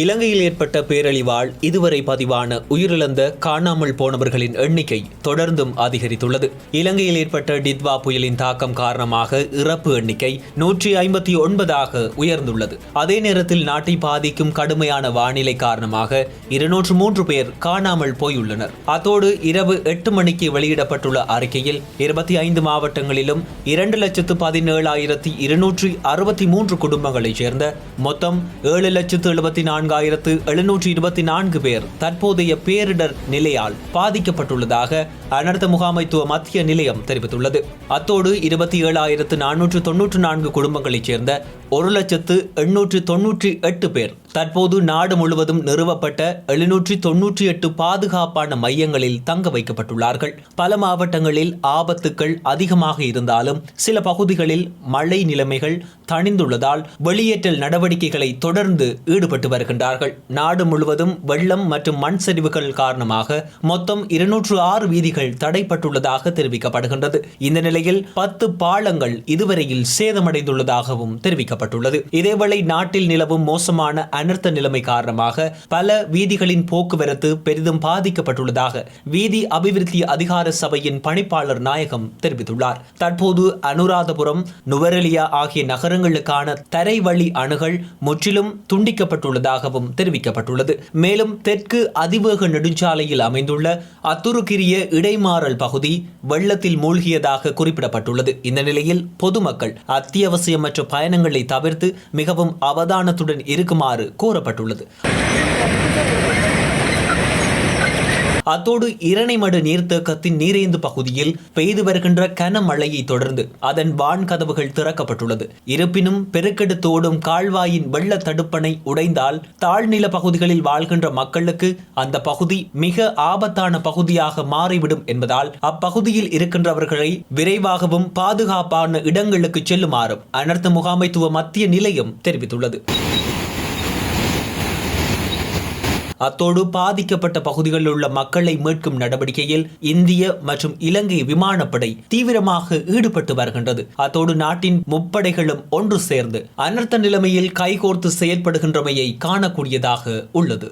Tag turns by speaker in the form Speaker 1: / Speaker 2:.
Speaker 1: இலங்கையில் ஏற்பட்ட பேரழிவால் இதுவரை பதிவான உயிரிழந்த காணாமல் போனவர்களின் எண்ணிக்கை தொடர்ந்தும் அதிகரித்துள்ளது. இலங்கையில் ஏற்பட்ட டித்வா புயலின் தாக்கம் காரணமாக இறப்பு எண்ணிக்கை நூற்றி ஐம்பத்தி ஒன்பதாக உயர்ந்துள்ளது. அதே நேரத்தில் நாட்டை பாதிக்கும் கடுமையான வானிலை காரணமாக இருநூற்று மூன்று பேர் காணாமல் போயுள்ளனர். அத்தோடு இரவு எட்டு மணிக்கு வெளியிடப்பட்டுள்ள அறிக்கையில் இருபத்தி ஐந்து மாவட்டங்களிலும் இரண்டு லட்சத்து பதினேழாயிரத்தி இருநூற்றி அறுபத்தி மூன்று குடும்பங்களைச் சேர்ந்த மொத்தம் ஏழு லட்சத்து எழுபத்தி நான்கு நான்காயிரத்து எழுநூற்றி இருபத்தி நான்கு பேர் தற்போதைய பேரிடர் நிலையால் பாதிக்கப்பட்டுள்ளதாக அனர்த்த முகாமைத்துவ மத்திய நிலையம் தெரிவித்துள்ளது. அத்தோடு இருபத்தி ஏழாயிரத்து நானூற்று தொன்னூற்று நான்கு குடும்பங்களைச் சேர்ந்த ஒரு லட்சத்து எண்ணூற்று தொன்னூற்றி எட்டு பேர் தற்போது நாடு முழுவதும் நிறுவப்பட்ட எழுநூற்றி தொன்னூற்றி எட்டு பாதுகாப்பான மையங்களில் தங்க வைக்கப்பட்டுள்ளார்கள். பல மாவட்டங்களில் ஆபத்துக்கள் அதிகமாக இருந்தாலும் சில பகுதிகளில் மழை நிலைமைகள் தணிந்துள்ளதால் வெளியேற்றல் நடவடிக்கைகளை தொடர்ந்து ஈடுபட்டு வருகின்றார்கள். நாடு முழுவதும் வெள்ளம் மற்றும் மண் சரிவுகள் காரணமாக மொத்தம் இருநூற்று ஆறு வீதிகள் தடைப்பட்டுள்ளதாக தெரிவிக்கப்படுகின்றது. இந்த நிலையில் பத்து பாலங்கள் இதுவரையில் சேதமடைந்துள்ளதாகவும் தெரிவிக்கப்பட்டுள்ளது. இதேவேளை நாட்டில் நிலவும் மோசமான அனர்த்த நிலைமை காரணமாக பல வீதிகளின் போக்குவரத்து பெரிதும் பாதிக்கப்பட்டுள்ளதாக வீதி அபிவிருத்தி அதிகார சபையின் பணிப்பாளர் நாயகம் தெரிவித்துள்ளார். தற்போது அனுராதபுரம் நுவரெலியா ஆகிய நகர நகரங்களுக்கான தரைவழி அணுகள் முற்றிலும் துண்டிக்கப்பட்டுள்ளதாகவும் தெரிவிக்கப்பட்டுள்ளது. மேலும் தெற்கு அதிவேக நெடுஞ்சாலையில் அமைந்துள்ள அத்துருக்கிரிய இடைமாறல் பகுதி வெள்ளத்தில் மூழ்கியதாக குறிப்பிடப்பட்டுள்ளது. இந்த நிலையில் பொதுமக்கள் அத்தியாவசியமற்ற பயணங்களை தவிர்த்து மிகவும் அவதானத்துடன் இருக்குமாறு கோரப்பட்டுள்ளது. அத்தோடு இரணைமடு நீர்த்தேக்கத்தின் நீரேந்து பகுதியில் பெய்து வருகின்ற கனமழையை தொடர்ந்து அதன் வான் கதவுகள் திறக்கப்பட்டுள்ளது. இருப்பினும் பெருக்கெடுத்தோடும் கால்வாயின் வெள்ள தடுப்பணை உடைந்தால் தாழ்நில பகுதிகளில் வாழ்கின்ற மக்களுக்கு அந்த பகுதி மிக ஆபத்தான பகுதியாக மாறிவிடும் என்பதால் அப்பகுதியில் இருக்கின்றவர்களை விரைவாகவும் பாதுகாப்பான இடங்களுக்கு செல்லுமாறும் அனர்த்த முகாமைத்துவ மத்திய நிலையம் தெரிவித்துள்ளது. அத்தோடு பாதிக்கப்பட்ட பகுதிகளில் உள்ள மக்களை மீட்கும் நடவடிக்கையில் இந்திய மற்றும் இலங்கை விமானப்படை தீவிரமாக ஈடுபட்டு வருகின்றது. அத்தோடு நாட்டின் முப்படைகளும் ஒன்று சேர்ந்து அனர்த்த நிலைமையில் கைகோர்த்து செயல்படுகின்றமையை காணக்கூடியதாக உள்ளது.